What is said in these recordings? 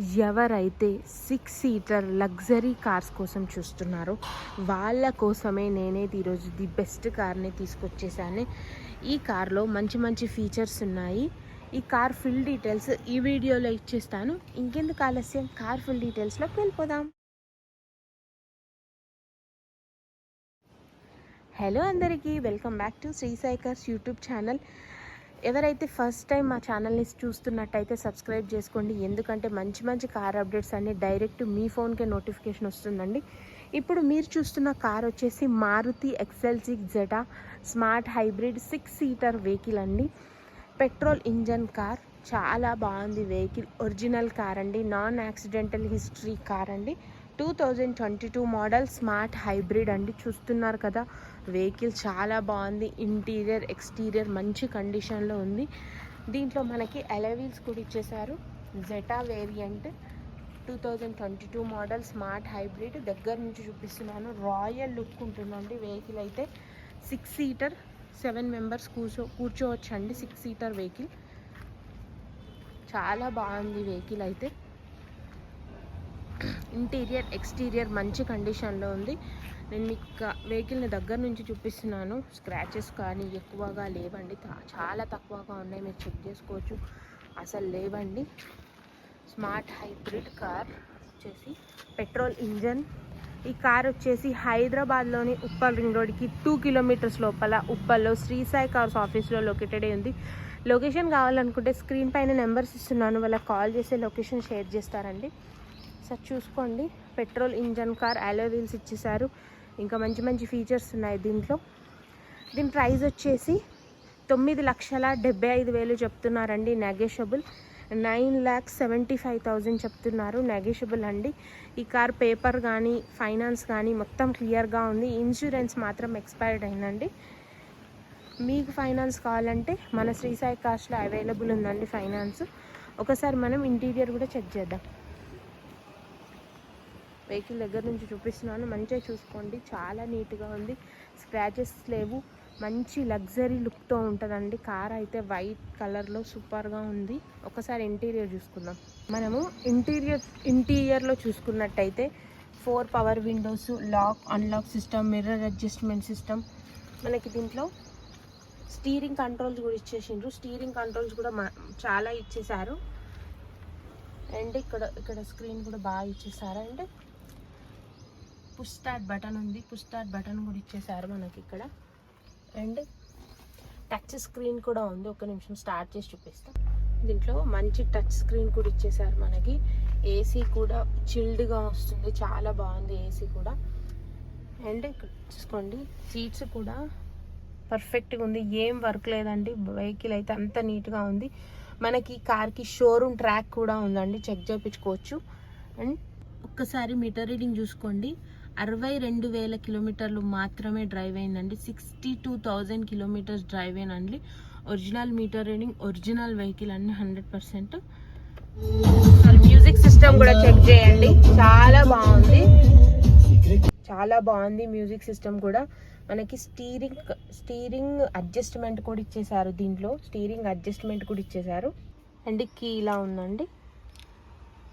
ఎవరైతే six seater luxury cars కోసం చూస్తున్నారో వాళ్ళ కోసమే నేనైతే ఈరోజు ది బెస్ట్ కార్ని తీసుకొచ్చేసాను. ఈ కార్లో మంచి మంచి ఫీచర్స్ ఉన్నాయి. ఈ కార్ ఫుల్ డీటెయిల్స్ ఈ వీడియోలో ఇచ్చేస్తాను. ఇంకెందుకు ఆలస్యం? కార్ ఫుల్ డీటెయిల్స్లోకి వెళ్ళిపోదాం. హలో అందరికీ welcome back to Sri సైకర్స్ YouTube channel ఎవరైతే ఫస్ట్ టైం మా ఛానల్ని చూస్తున్నట్టయితే సబ్స్క్రైబ్ చేసుకోండి. ఎందుకంటే మంచి మంచి కార్ అప్డేట్స్ అన్నీ డైరెక్ట్ మీ ఫోన్కే నోటిఫికేషన్ వస్తుందండి. ఇప్పుడు మీరు చూస్తున్న కార్ వచ్చేసి Maruti XL six Zeta smart hybrid six seater vehicle అండి. పెట్రోల్ ఇంజన్ కార్ చాలా బాగుంది వెహికల్ ఒరిజినల్ కార్ అండి. నాన్ యాక్సిడెంటల్ హిస్టరీ కార్ అండి. Two thousand twenty two model smart hybrid అండి. చూస్తున్నారు కదా వెహికల్ చాలా బాగుంది. ఇంటీరియర్ ఎక్స్టీరియర్ మంచి కండిషన్లో ఉంది. దీంట్లో మనకి ఎలవీల్స్ కూడా ఇచ్చేసారు Zeta variant two thousand twenty two model smart hybrid. దగ్గర నుంచి చూపిస్తున్నాను. రాయల్ లుక్ ఉంటుందండి వెహికల్ అయితే. సిక్స్ సీటర్ సెవెన్ మెంబర్స్ కూర్చో కూర్చోవచ్చు అండి సిక్స్ సీటర్ వెహికల్. చాలా బాగుంది వెహికల్ అయితే. ఇంటీరియర్ ఎక్స్టీరియర్ మంచి కండిషన్లో ఉంది. నేను మీకు వెహికల్ని దగ్గర నుంచి చూపిస్తున్నాను. స్క్రాచెస్ కానీ ఎక్కువగా లేవండి. చాలా తక్కువగా ఉన్నాయి. మీరు చెక్ చేసుకోవచ్చు. అసలు లేవండి. స్మార్ట్ హైబ్రిడ్ కార్ వచ్చేసి పెట్రోల్ ఇంజన్. ఈ కార్ వచ్చేసి హైదరాబాద్లోని ఉప్పల్ రింగ్ రోడ్కి టూ కిలోమీటర్స్ లోపల ఉప్పల్లో శ్రీ సాయి కార్స్ ఆఫీస్లో లొకేటెడ్ అయి ఉంది. లొకేషన్ కావాలనుకుంటే స్క్రీన్ పైన నెంబర్స్ ఇస్తున్నాను. వాళ్ళకి కాల్ చేసి లొకేషన్ షేర్ చేస్తారండి. సార్ చూసుకోండి. Petrol engine car alloy wheels ఇచ్చేసారు ఇంకా మంచి మంచి ఫీచర్స్ ఉన్నాయి దీంట్లో. దీని ప్రైస్ వచ్చేసి తొమ్మిది లక్షల డెబ్బై ఐదు వేలు చెప్తున్నారండి negotiable nine lakh seventy five thousand చెప్తున్నారు నెగేషబుల్ అండి. ఈ కార్ పేపర్ కానీ ఫైనాన్స్ కానీ మొత్తం క్లియర్గా ఉంది. ఇన్సూరెన్స్ మాత్రం ఎక్స్పైర్డ్ అయిందండి. మీకు ఫైనాన్స్ కావాలంటే మన శ్రీ సాయి అవైలబుల్ ఉందండి ఫైనాన్స్ ఒకసారి మనం ఇంటీరియర్ కూడా చెక్ చేద్దాం. వెహికల్ దగ్గర నుంచి చూపిస్తున్నాను. మంచిగా చూసుకోండి. చాలా నీట్గా ఉంది. స్క్రాచెస్ లేవు. మంచి లగ్జరీ లుక్తో ఉంటుందండి. కార్ అయితే వైట్ కలర్లో సూపర్గా ఉంది. ఒకసారి ఇంటీరియర్ చూసుకుందాం. మనము ఇంటీరియర్ ఇంటీరియర్లో చూసుకున్నట్టయితే four power windows lock unlock system mirror adjustment system. మనకి దీంట్లో స్టీరింగ్ కంట్రోల్స్ కూడా ఇచ్చేసిండ్రు. స్టీరింగ్ కంట్రోల్స్ కూడా మా- చాలా ఇచ్చేసారు. అండ్ ఇక్కడ ఇక్కడ స్క్రీన్ కూడా బాగా ఇచ్చేసారు. అండ్ పుష్ స్టార్ట్ బటన్ ఉంది. పుష్ స్టార్ట్ బటన్ కూడా ఇచ్చేసారు మనకి ఇక్కడ. అండ్ టచ్ స్క్రీన్ కూడా ఉంది. ఒక నిమిషం స్టార్ట్ చేసి చూపిస్తాం. దీంట్లో మంచి టచ్ స్క్రీన్ కూడా ఇచ్చేసారు మనకి. ఏసీ కూడా చిల్డ్గా వస్తుంది. చాలా బాగుంది ఏసీ కూడా. అండ్ ఇక్కడ చూసుకోండి సీట్స్ కూడా పర్ఫెక్ట్గా ఉంది. ఏం వర్క్ లేదండి. వెహికల్ అయితే అంత నీట్గా ఉంది. మనకి కార్కి షోరూమ్ ట్రాక్ కూడా ఉందండి. చెక్ చేయించుకోవచ్చు. అండ్ ఒక్కసారి మీటర్ రీడింగ్ చూసుకోండి. అరవై రెండు వేల కిలోమీటర్లు మాత్రమే డ్రైవ్ అయిందండి. Sixty two thousand kilometres drive అయినండి. Original meter reading original vehicle అన్ని హండ్రెడ్ పర్సెంట్ మ్యూజిక్ సిస్టమ్ కూడా చెక్ చేయండి. చాలా బాగుంది. చాలా బాగుంది మ్యూజిక్ సిస్టమ్ కూడా. మనకి స్టీరింగ్ స్టీరింగ్ అడ్జస్ట్మెంట్ కూడా ఇచ్చేసారు దీంట్లో. స్టీరింగ్ అడ్జస్ట్మెంట్ కూడా ఇచ్చేసారు అండ్ కీ ఇలా ఉందండి.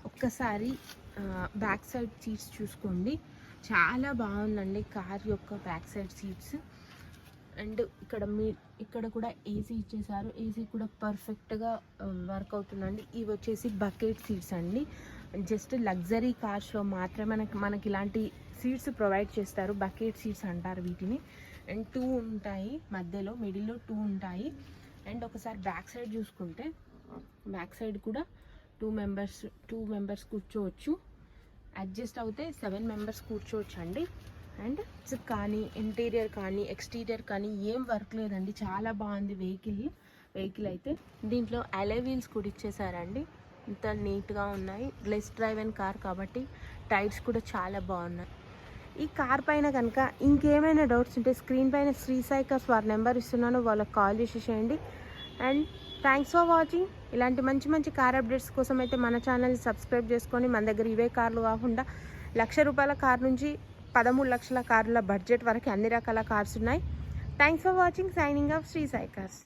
ఒక్కసారి బ్యాక్ సైడ్ సీట్స్ చూసుకోండి. చాలా బాగుందండి కార్ యొక్క బ్యాక్ సైడ్ సీట్స్. అండ్ ఇక్కడ మీ ఇక్కడ కూడా ఏసీ ఇచ్చేసారు. ఏసీ కూడా పర్ఫెక్ట్గా వర్క్ అవుతుందండి. ఇవి వచ్చేసి బకెట్ సీట్స్ అండి. జస్ట్ లగ్జరీ కార్స్లో మాత్రమే మనకి మనకి ఇలాంటి సీట్స్ ప్రొవైడ్ చేస్తారు. బకెట్ సీట్స్ అంటారు వీటిని. అండ్ టూ ఉంటాయి మధ్యలో మిడిల్లో టూ ఉంటాయి. అండ్ ఒకసారి బ్యాక్ సైడ్ చూసుకుంటే బ్యాక్ సైడ్ కూడా టూ మెంబర్స్ టూ మెంబర్స్ కూర్చోవచ్చు. అడ్జస్ట్ అవుతే సెవెన్ మెంబర్స్ కూర్చోవచ్చు అండి అండ్ కానీ ఇంటీరియర్ కానీ ఎక్స్టీరియర్ కానీ ఏం వర్క్ లేదండి. చాలా బాగుంది వెహికల్. వెహికల్ అయితే దీంట్లో అలే వీల్స్ కూడా ఇచ్చేసారండి. ఇంత నీట్గా ఉన్నాయి. లెస్ డ్రైవ్ అండ్ కార్ కాబట్టి టైర్స్ కూడా చాలా బాగున్నాయి. ఈ కార్ పైన కనుక ఇంకేమైనా డౌట్స్ ఉంటే స్క్రీన్ పైన శ్రీ కార్స్ వారి నెంబర్ ఇస్తున్నాను. వాళ్ళకి కాల్ చేసేసేయండి అండ్ థ్యాంక్స్ ఫర్ వాచింగ్. ఇలాంటి మంచి మంచి కార్ అప్డేట్స్ కోసం అయితే మన ఛానల్ని సబ్స్క్రైబ్ చేసుకొని మన దగ్గర ఇవే కార్లు కాకుండా లక్ష రూపాయల కార్ నుంచి పదమూడు లక్షల కార్ల బడ్జెట్ వరకు అన్ని రకాల కార్స్ ఉన్నాయి. Thanks for watching signing off Sri Sai cars